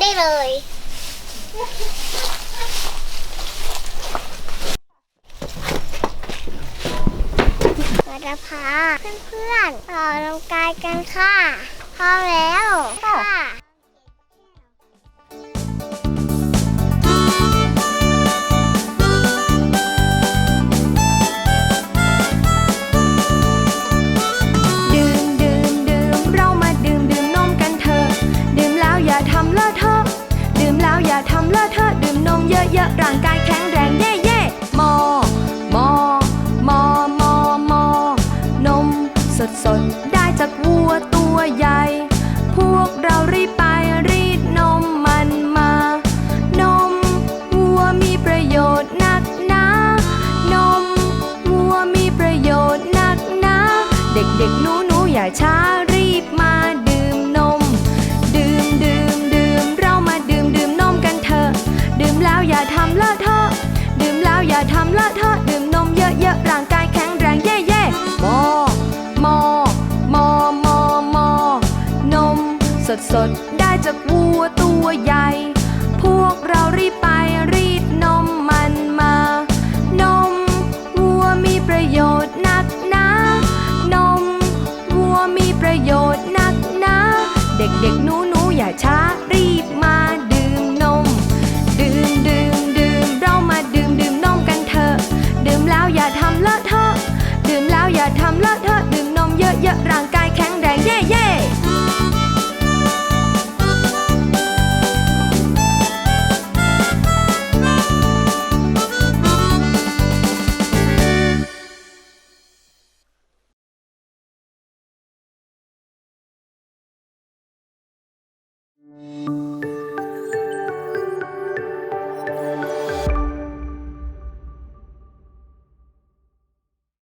ได้เลย เราจะพาเพื่อนๆต่อลงกายกันค่ะพร้อมแล้ว อย่าทำเลอะเทอะดื่มนมเยอะๆร่างกายแข็งแรงเย่เย่มอมอมอมอมอนมสดสดๆได้จากวัวตัวใหญ่ พวกเรารีบไปรีดนมมันมา นมวัวมีประโยชน์นักนานมวัวมีประโยชน์นักนาเด็กๆหนูหนูๆอย่าช้ารีบมา สดสดๆ ได้จากวัวตัวใหญ่ พวกเรารีบไปรีดนมมันมา นมวัวมีประโยชน์นักนานมวัวมีประโยชน์นักนาเด็กๆหนูหนูๆอย่าช้ารีบมาดื่มนม ดื่มดื่มดื่มเรามาดื่มดื่มนมกันเถอะ ดื่มแล้วอย่าทำเลอะเทอะ ดื่มแล้วอย่าทำเลอะเทอะ ดื่มนมเยอะๆร่าง เ